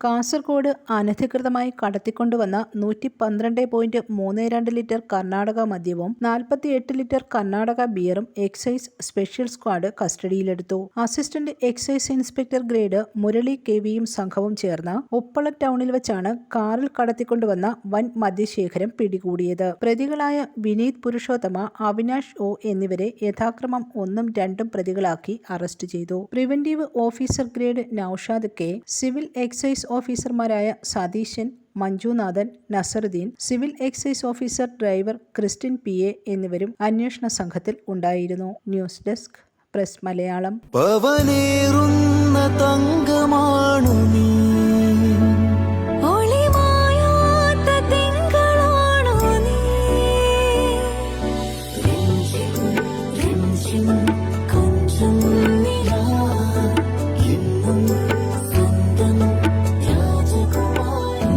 കാസർഗോഡ് അനധികൃതമായി കടത്തിക്കൊണ്ടുവന്ന നൂറ്റി പന്ത്രണ്ട് പോയിന്റ് മൂന്ന് രണ്ട് ലിറ്റർ കർണാടക മദ്യവും നാൽപ്പത്തിയെട്ട് ലിറ്റർ കർണാടക ബിയറും എക്സൈസ് സ്പെഷ്യൽ സ്ക്വാഡ് കസ്റ്റഡിയിലെടുത്തു. Assistant excise inspector grade Murali K വിയും സംഘവും ചേർന്ന് ഉപ്പള ടൗണിൽ വെച്ചാണ് കാറിൽ കടത്തിക്കൊണ്ടുവന്ന വൻ മദ്യശേഖരം പിടികൂടിയത്. പ്രതികളായ വിനീത് പുരുഷോത്തമ അവിനാഷ് ഒ എന്നിവരെ യഥാക്രമം ഒന്നും രണ്ടും പ്രതികളാക്കി അറസ്റ്റ് ചെയ്തു. Preventive officer grade Naushad K civil excise ഓഫീസർമാരായ Satheesan Manjunathan Nasaruddin civil excise officer driver Christin P A എന്നിവരും അന്വേഷണ സംഘത്തിൽ ഉണ്ടായിരുന്നു. News desk press Malayalam.